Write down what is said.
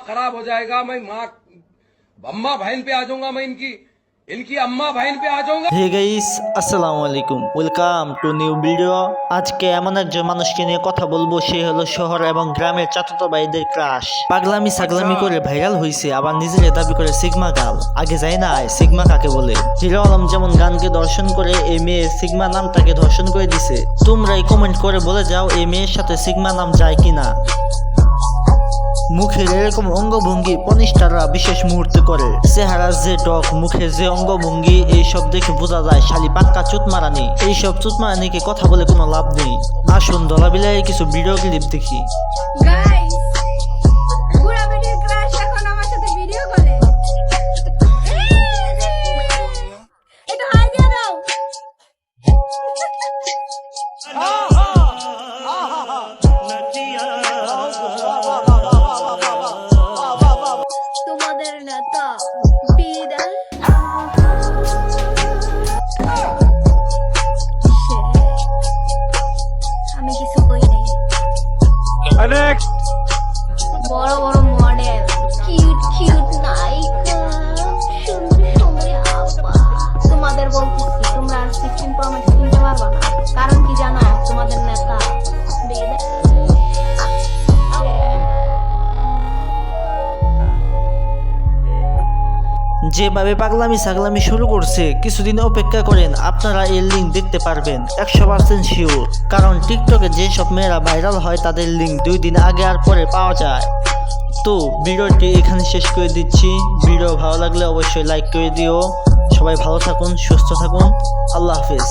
खराब हो जाएगा मैं माँ अम्मा बहन पे आ जाऊंगा मैं इनकी इनकी अम्मा बहन पे आ जाऊंगा হে গাইস আসসালামু আলাইকুম ওয়েলকাম টু নিউ ভিডিও আজকে এমন একজন মানুষকে নিয়ে কথা বলবো সে হলো শহর এবং গ্রামের চাচাতো ভাইদের ক্রাশ পাগলামি সাগলামি করে ভাইরাল হয়েছে আবার নিজের দাবি করে সিগমা গাল আগে যাই না সিগমা কাকে বলে হিরো আলম যেমন গানকে দর্শন করে এই মেয়ে সিগমা নামটাকে ধর্ষণ করে দিছে তোমরাই কমেন্ট করে বলে যাও এই মেয়ের সাথে সিগমা নাম যায় কিনা মুখের এরকম অঙ্গভঙ্গি পনিষ্টাররা বিশেষ মুহূর্তে করে। চেহারার যে টক মুখের যে অঙ্গভঙ্গি এইসব দেখে বোঝা যায় শালি পাক্কা চুত মারানি এইসব চুত মারানিকে কথা বলে কোনো লাভ নেই। আসুন দলাবিলায় কিছু ভিডিও ক্লিপ দেখি। গাইস বিদায় আমি কিছু কই নাই বড় বড় মডেল কিউট কিউট নায়িকা। সুন্দরী সুন্দরী আপা তোমাদের বলতেছি তোমরা সিক্সটিন প্রো ম্যাক্স কিনতে পারবে না। কারণ কি জানো? যেভাবে পাগলামি সাগলামি শুরু করছে, কিছুদিন অপেক্ষা করেন, আপনারা এর লিঙ্ক দেখতে পারবেন, একশো পার্সেন্ট শিওর কারণ টিকটকে যেসব মেয়েরা ভাইরাল হয়, তাদের লিঙ্ক দুই দিন আগে আর পরে পাওয়া যায়। তো ভিডিওটি এখানে শেষ করে দিচ্ছি। ভিডিও ভালো লাগলে অবশ্যই লাইক করে দিও। সবাই ভালো থাকুন, সুস্থ থাকুন। আল্লাহ হাফিজ।